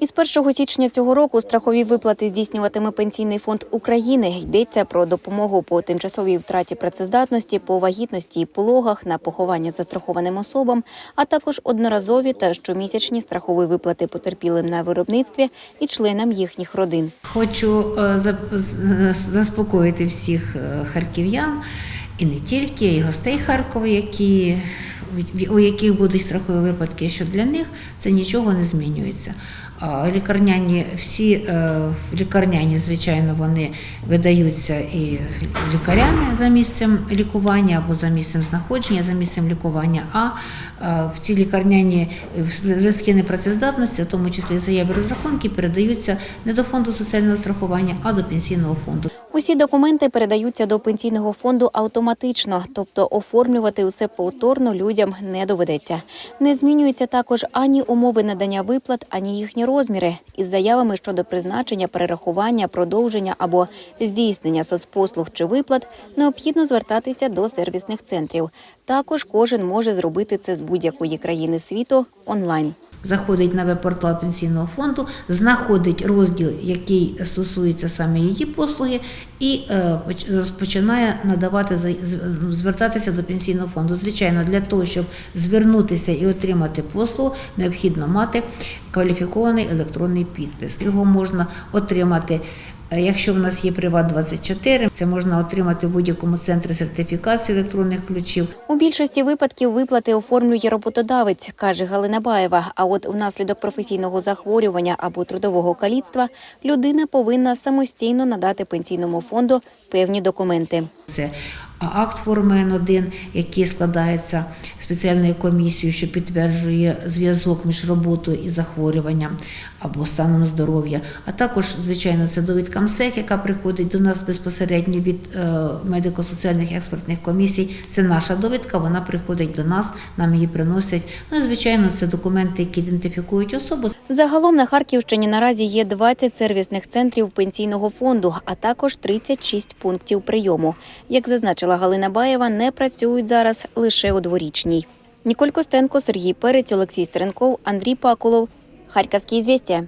Із 1 січня цього року страхові виплати здійснюватиме Пенсійний фонд України. Йдеться про допомогу по тимчасовій втраті працездатності, по вагітності і пологах, на поховання застрахованим особам, а також одноразові та щомісячні страхові виплати потерпілим на виробництві і членам їхніх родин. Хочу е, заспокоїти всіх е, харків'ян і не тільки, і гостей Харкова, які, у яких будуть страхові випадки, що для них це нічого не змінюється. Лікарняні, всі е, лікарняні, звичайно, вони видаються і лікарями за місцем лікування або за місцем знаходження, за місцем лікування. А в ці лікарняні зв'язки непрацездатності, в тому числі заяви розрахунки, передаються не до фонду соціального страхування, а до пенсійного фонду. Усі документи передаються до пенсійного фонду автоматично, тобто оформлювати усе повторно людям не доведеться. Не змінюються також ані умови надання виплат, ані їхні розміри. Із заявами щодо призначення, перерахування, продовження або здійснення соцпослуг чи виплат необхідно звертатися до сервісних центрів. Також кожен може зробити це з будь-якої країни світу онлайн. Заходить на веб-портал пенсійного фонду, знаходить розділ, який стосується саме її послуги, і е, розпочинає надавати звертатися до пенсійного фонду. Звичайно, для того, щоб звернутися і отримати послугу, необхідно мати кваліфікований електронний підпис. Його можна отримати. Е, Якщо в нас є Приват 24 це можна отримати в будь-якому центрі сертифікації електронних ключів. У більшості випадків виплати оформлює роботодавець, каже Галина Баєва. А от внаслідок професійного захворювання або трудового каліцтва людина повинна самостійно надати пенсійному фонду певні документи. Це акт форми Н1, який складається спеціальною комісією, що підтверджує зв'язок між роботою і захворюванням або станом здоров'я. А також, звичайно, це довідка МСЕК, яка приходить до нас безпосередньо від е, медико-соціальних експертних комісій. Це наша довідка, вона приходить до нас, нам її приносять. Ну і звичайно, це документи, які ідентифікують особу. Загалом на Харківщині наразі є 20 сервісних центрів пенсійного фонду, а також 36 пунктів прийому. Як зазначила Галина Баєва, не працюють зараз лише у дворічній. Ніколь Костенко, Сергій Перець, Олексій Стеренков, Андрій Пакулов. Харківські звістя.